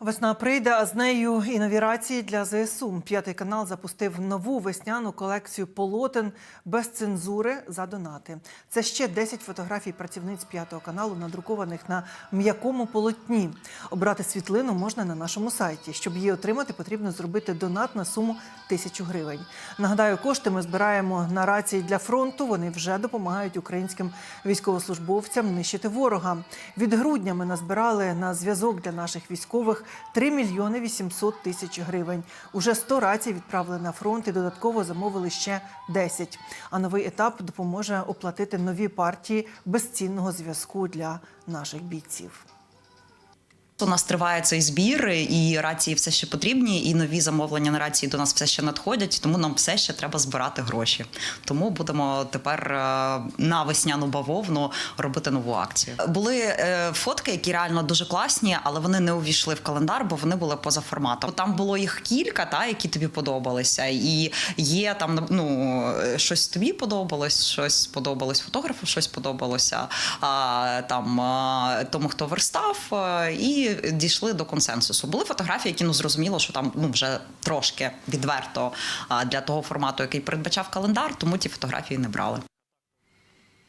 Весна прийде, а з нею і нові рації для ЗСУ. П'ятий канал запустив нову весняну колекцію полотен без цензури за донати. Це ще 10 фотографій працівниць п'ятого каналу, надрукованих на м'якому полотні. Обрати світлину можна на нашому сайті. Щоб її отримати, потрібно зробити донат на суму тисячу гривень. Нагадаю, кошти ми збираємо на рації для фронту. Вони вже допомагають українським військовослужбовцям нищити ворога. Від грудня ми назбирали на зв'язок для наших військових 3 мільйони 800 тисяч гривень. Уже 100 рацій відправили на фронт і додатково замовили ще 10. А новий етап допоможе оплатити нові партії безцінного зв'язку для наших бійців. У нас триває цей збір, і рації все ще потрібні, і нові замовлення на рації до нас все ще надходять, тому нам все ще треба збирати гроші. Тому будемо тепер е, на весняну бавовну робити нову акцію. Були е, фотки, які реально дуже класні, але вони не увійшли в календар, бо вони були поза форматом. Там було їх кілька, та які тобі подобалися, і є там ну щось тобі подобалось, щось сподобалось фотографу, щось подобалося а, там тому, хто верстав, а, дійшли до консенсусу. Були фотографії, які ну зрозуміло, що там ну вже трошки відверто для того формату, який передбачав календар, тому ті фотографії не брали.